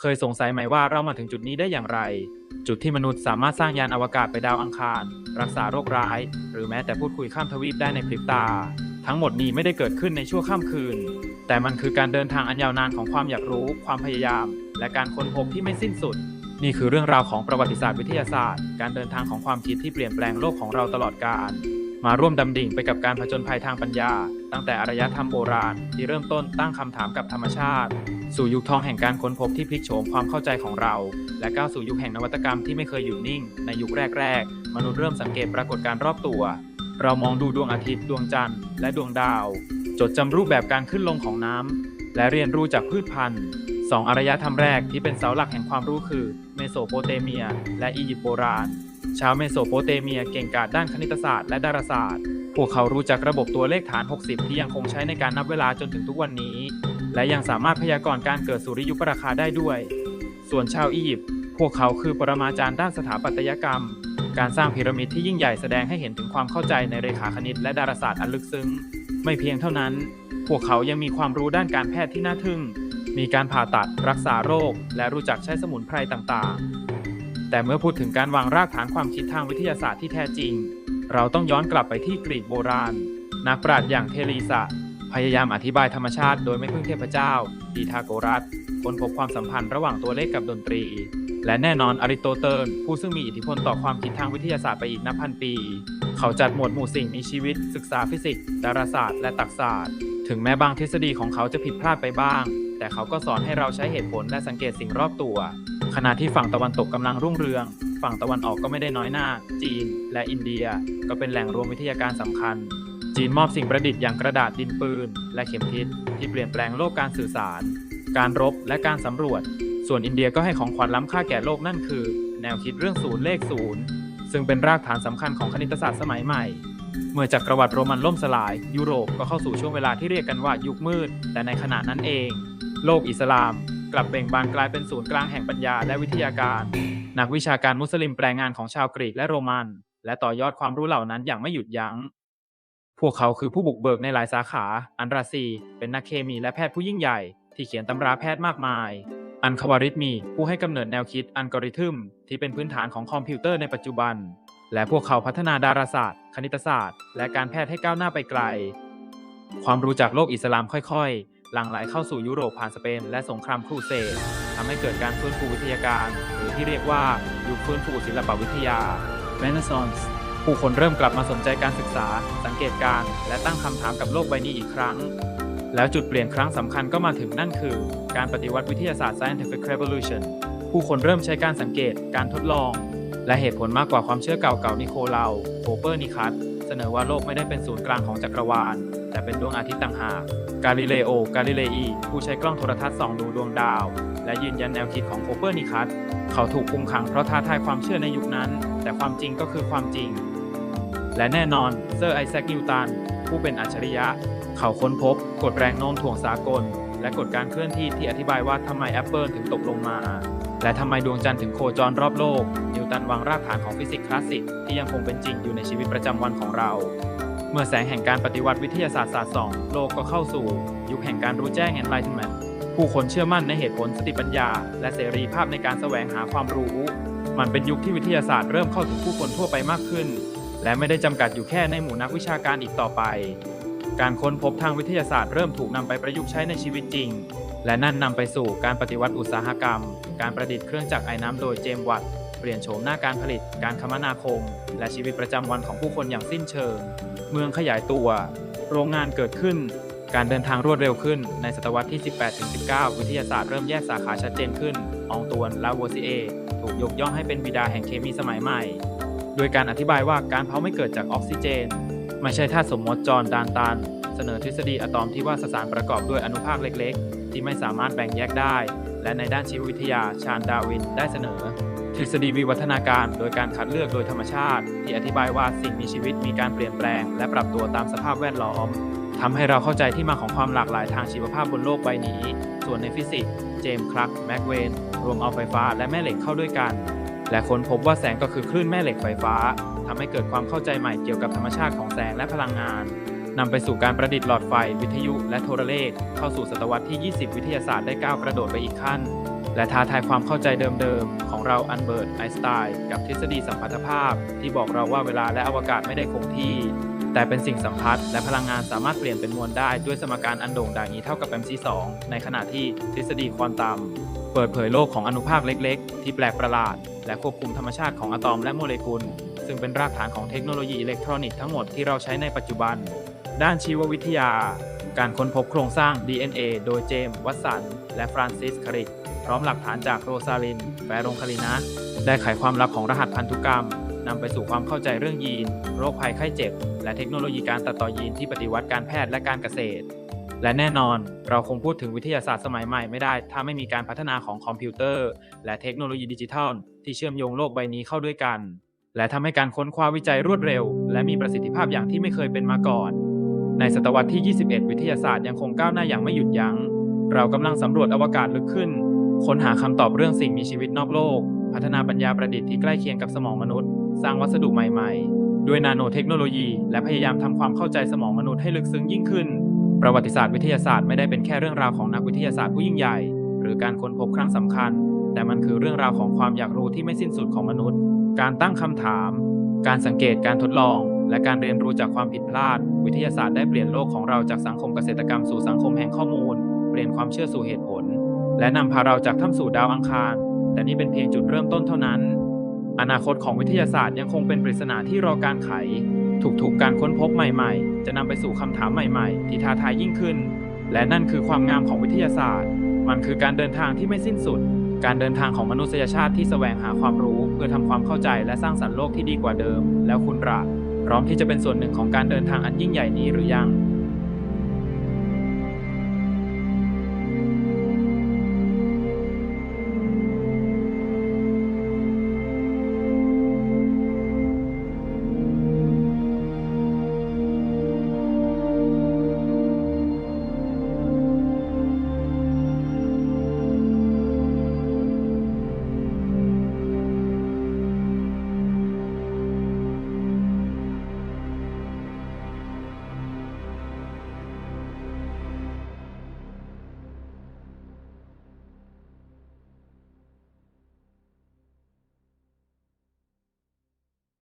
เคยสงสัยไหมว่าเรามาถึงจุดนี้ได้อย่างไร จุดที่มนุษย์สามารถสร้างยานอวกาศไปดาวอังคาร รักษาโรคร้าย หรือแม้แต่พูดคุยข้ามทวีปได้ในพริบตา ทั้งหมดนี้ไม่ได้เกิดขึ้นในชั่วข้ามคืน แต่มันคือการเดินทางอันยาวนานของความอยากรู้ ความพยายาม และการค้นพบที่ไม่สิ้นสุด นี่คือเรื่องราวของประวัติศาสตร์วิทยาศาสตร์ การเดินทางของความคิดที่เปลี่ยนแปลงโลกของเราตลอดกาลมาร่วมดำดิ่งไปกับการผจญภัยทางปัญญา ตั้งแต่อารยธรรมโบราณที่เริ่มต้นตั้งคำถามกับธรรมชาติ สู่ยุคทองแห่งการค้นพบที่พลิกโฉมความเข้าใจของเรา และก้าวสู่ยุคแห่งนวัตกรรมที่ไม่เคยหยุดนิ่ง ในยุคแรก ๆ มนุษย์เริ่มสังเกตปรากฏการณ์รอบตัว เรามองดูดวงอาทิตย์ดวงจันทร์และดวงดาว จดจำรูปแบบการขึ้นลงของน้ำและเรียนรู้จากพืชพันธุ์สองอารยธรรมแรกที่เป็นเสาหลักแห่งความรู้คือเมโสโปเตเมีย และอียิปต์โบราณ ชาวเมโสโปเตเมียเก่งกาจด้านคณิตศาสตร์และดาราศาสตร์ พวกเขารู้จักระบบตัวเลขฐาน 60 ที่ยังคงใช้ในการนับเวลาจนถึงทุกวันนี้ และยังสามารถพยากรณ์การเกิดสุริยุปราคาได้ด้วย ส่วนชาวอียิปต์พวกเขาคือปรมาจารย์ด้านสถาปัตยกรรม การสร้างพีระมิดที่ยิ่งใหญ่แสดงให้เห็นถึงความเข้าใจในเรขาคณิตและดาราศาสตร์อันลึกซึ้ง ไม่เพียงเท่านั้น พวกเขายังมีความรู้ด้านการแพทย์ที่น่าทึ่ง มีการผ่าตัด รักษาโรค และรู้จักใช้สมุนไพรต่างๆ แต่เมื่อพูดถึงการวางรากฐานความคิดทางวิทยาศาสตร์ที่แท้จริง เราต้องย้อนกลับไปที่กรีกโบราณ นักปราชญ์อย่างเทลีสะพยายามอธิบายธรรมชาติโดยไม่พึ่งเทพเจ้าดีทาโกรัสค้นพบความสัมพันธ์ระหว่างตัวเลขกับดนตรี และแน่นอนอริโตเติลผู้ซึ่งมีอิทธิพลต่อความคิดทางวิทยาศาสตร์ไปอีกนับพันปี เขาจัดหมวดหมู่สิ่งมีชีวิต ศึกษาฟิสิกส์ดาราศาสตร์ และตรรกศาสตร์ ถึงแม้บางทฤษฎีของเขาจะผิดพลาดไปบ้าง แต่เขาก็สอนให้เราใช้เหตุผลและสังเกตสิ่งรอบตัว ขณะที่ฝั่งตะวันตกกำลังรุ่งเรือง ฝั่งตะวันออกก็ไม่ได้น้อยหน้า จีนและอินเดีย ก็เป็นแหล่งรวมวิทยาการสำคัญ จีนมอบสิ่งประดิษฐ์อย่างกระดาษดินปืน และเข็มทิศที่เปลี่ยนแปลงโลกการสื่อสาร การรบและการสำรวจ ส่วนอินเดียก็ให้ของขวัญล้ำค่าแก่โลกนั่นคือ แนวคิดเรื่องศูนย์เลขศูนย์ซึ่งเป็นรากฐานสำคัญของคณิตศาสตร์สมัยใหม่ เมื่อจักรวรรดิโรมันล่มสลาย ยุโรปก็เข้าสู่ช่วงเวลาที่เรียกกันว่ายุคมืด แต่ในขณะนั้นเอง โลกอิสลาม ลับเบ่งบานกลายเป็นศูนย์กลางแห่งปัญญาและวิทยาการ นักวิชาการมุสลิมแปลงานของชาวกรีกและโรมัน และต่อยอดความรู้เหล่านั้นอย่างไม่หยุดยัง้ง พวกเขาคือผู้บุกเบิกในหลายสาขา อันราซี เป็นนักเคมีและแพทย์ผู้ยิ่งใหญ่ ที่เขียนตำราแพทย์มากมาย อันควาริทมีผู้ให้กำเนิดแนวคิดอัลกอริทึมที่เป็นพื้นฐานของคอมพิวเตอร์ในปัจจุบัน และพวกเขาพัฒนาดาราศาสตร์ คณิตศาสตร์ และการแพทย์ให้ก้าวหน้าไปไกล ความรู้จากโลกอิสลามค่อยๆ หลั่งไหลเข้าสู่ยุโรปผ่านสเปนและสงครามครูเสดทำให้เกิดการฟื้นฟูวิทยาการ หรือที่เรียกว่ายุคฟื้นฟูศิลปวิทยา Renaissance ผู้คนเริ่มกลับมาสนใจการศึกษา สังเกตการณ์และตั้งคำถามกับโลกใบนี้อีกครั้ง แล้วจุดเปลี่ยนครั้งสำคัญก็มาถึงนั่นคือ การปฏิวัติวิทยาศาสตร์ scientific revolution ผู้คนเริ่มใช้การสังเกต การทดลอง และเหตุผลมากกว่าความเชื่อเก่าๆนิโคลาโคเปอร์นิคัส เสนอว่าโลกไม่ได้เป็นศูนย์กลางของจักรวาล แต่เป็นดวงอาทิตย์ต่างหาก กาลิเลโอ กาลิเลอี ผู้ใช้กล้องโทรทัศน์ส่องดูดวงดาว และยืนยันแนวคิดของโคเปอร์นิคัส เขาถูกคุมขังเพราะท้าทายความเชื่อในยุคนั้น แต่ความจริงก็คือความจริง และแน่นอนเซอร์ไอแซค นิวตัน ผู้เป็นอัจฉริยะ เขาค้นพบกฎแรงโน้มถ่วงสากล และกฎการเคลื่อนที่ที่อธิบายว่าทำไมแอปเปิลถึงตกลงมา และทำไมดวงจันทร์ถึงโคจรรอบโลก นิวตันวางรากฐานของฟิสิกส์คลาสสิกที่ยังคงเป็นจริงอยู่ในชีวิตประจำวันของเรา เมื่อแสงแห่งการปฏิวัติวิทยาศาสตร์ศาสตร์สองโลกก็เข้าสู่ ยุคแห่งการรู้แจ้ง Enlightenment ผู้คนเชื่อมั่นในเหตุผลสติปัญญา และเสรีภาพในการแสวงหาความรู้ มันเป็นยุคที่วิทยาศาสตร์เริ่มเข้าถึงผู้คนทั่วไปมากขึ้น และไม่ได้จำกัดอยู่แค่ในหมู่นักวิชาการอีกต่อไป การค้นพบทางวิทยาศาสตร์เริ่มถูกนำไปประยุกต์ใช้ในชีวิตจริง และนั่นนำไปสู่การปฏิวัติอุตสาหกรรม การประดิษฐ์เครื่องจักรไอ้น้ำโดยเจมวัตเปลี่ยนโฉมหน้าการผลิต การคมนาคม และชีวิตประจำวันของผู้คนอย่างสิ้นเชิง เมืองขยายตัว โรงงานเกิดขึ้น การเดินทางรวดเร็วขึ้น ในศตวรรษที่ 18-19 วิทยาศาสตร์เริ่มแยกสาขาชัดเจนขึ้นอองตวนแลาโวซิเอ ถูกยกย่องให้เป็นบิดาแห่งเคมีสมัยใหม่ โดยการอธิบายว่าการเผาไม่เกิดจากออกซิเจน ไม่ใช่ธาตุสมมติจอห์นดานตัน เสนอทฤษฎีอะตอมที่ว่าสสารประกอบด้วยอนุภาคเล็กๆ ที่ไม่สามารถแบ่งแยกได้ และในด้านชีววิทยาชาญดาวินได้เสนอ ทฤษฎีวิวัฒนาการโดยการคัดเลือกโดยธรรมชาติ ที่อธิบายว่าสิ่งมีชีวิตมีการเปลี่ยนแปลง และปรับตัวตามสภาพแวดล้อมทำให้เราเข้าใจที่มาของความหลากหลายทางชีวภาพบนโลกใบนี้ ส่วนในฟิสิกส์เจมส์คลักแม็กเวนรวมเอาไฟฟ้าและแม่เหล็กเข้าด้วยกัน และค้นพบว่าแสงก็คือคลื่นแม่เหล็กไฟฟ้าทำให้เกิดความเข้าใจใหม่เกี่ยวกับธรรมชาติของแสงและพลังงาน นำไปสู่การประดิษฐ์หลอดไฟ วิทยุ และโทรเลข เข้าสู่ศตวรรษที่ 20 วิทยาศาสตร์ได้ก้าวกระโดดไปอีกขั้น และท้าทายความเข้าใจเดิมๆ ของเราอันเบิร์ตไอน์สไตน์กับทฤษฎีสัมพัทธภาพ ที่บอกเราว่าเวลาและอวกาศไม่ได้คงที่ แต่เป็นสิ่งสัมพัทธ์และพลังงานสามารถเปลี่ยนเป็นมวลได้ด้วยสมการอันโด่งดังนี้เท่ากับ mc2 ในขณะที่ทฤษฎีควอนตัมเปิดเผยโลกของอนุภาคเล็ก ๆ ที่แปลกประหลาด และควบคุมธรรมชาติของอะตอมและโมเลกุลซึ่งเป็นรากฐานของเทคโนโลยีอิเล็กทรอนิกส์ทั้งหมดที่เราใช้ในปัจจุบัน ด้านชีววิทยา การค้นพบโครงสร้าง DNA โดยเจมส์วัตสัน และฟรานซิสคาริกพร้อมหลักฐานจากโรซาลินแฟรงคาลินัสได้ไขความลับของรหัสพันธุกรรมนำไปสู่ความเข้าใจเรื่องยีน โรคภัยไข้เจ็บ และเทคโนโลยีการตัดต่อยีนที่ปฏิวัติการแพทย์และการเกษตร และแน่นอนเราคงพูดถึงวิทยาศาสตร์สมัยใหม่ไม่ได้ ถ้าไม่มีการพัฒนาของคอมพิวเตอร์ และเทคโนโลยีดิจิทัล ที่เชื่อมโยงโลกใบนี้เข้าด้วยกัน และทำให้การค้นคว้าวิจัยรวดเร็ว และมีประสิทธิภาพอย่างที่ไม่เคยเป็นมาก่อน ในศตวรรษที่ 21 วิทยาศาสตร์ยังคงก้าวหน้าอย่างไม่หยุดยัง้ง เรากำลังสำรวจอวกาศลึกขึ้น ค้นหาคำตอบเรื่องสิ่งมีชีวิตนอกโลก พัฒนาปัญญาประดิษฐ์ที่ใกล้เคียงกับสมองมนุษย์ สร้างวัสดุใหม่ๆ ด้วยนาโนเทคโนโลยี และพยายามทำความเข้าใจสมองมนุษย์ให้ลึกซึ้งยิ่งขึ้น ประวัติศาสตร์วิทยาศาสตร์ไม่ได้เป็นแค่เรื่องราวของนักวิทยาศาสตร์ผู้ยิ่งใหญ่ หรือการค้นพบครั้งสำคัญ แต่มันคือเรื่องราวของความอยากรู้ที่ไม่สิ้นสุดของมนุษย์ การตั้งคำถาม การสังเกตการทดลอง และการเรียนรู้จากความผิดพลาด วิทยาศาสตร์ได้เปลี่ยนโลกของเราจากสังคมเกษตรกรรมสู่สังคมแห่งข้อมูล เปลี่ยนความเชื่อสู่เหตุผล และนำพาเราจากถ้ำสู่ดาวอังคาร แต่นี่เป็นเพียงจุดเริ่มต้นเท่านั้น อนาคตของวิทยาศาสตร์ยังคงเป็นปริศนาที่รอการไขทุกๆการค้นพบใหม่ ๆ จะนำไปสู่คำถามใหม่ ๆ ที่ท้าทายยิ่งขึ้น และนั่นคือความงามของวิทยาศาสตร์ มันคือการเดินทางที่ไม่สิ้นสุด การเดินทางของมนุษยชาติที่แสวงหาความรู้ เพื่อทำความเข้าใจและสร้างสรรค์โลกที่ดีกว่าเดิม แล้วคุณระ พร้อมที่จะเป็นส่วนหนึ่งของการเดินทางอันยิ่งใหญ่นี้หรือยัง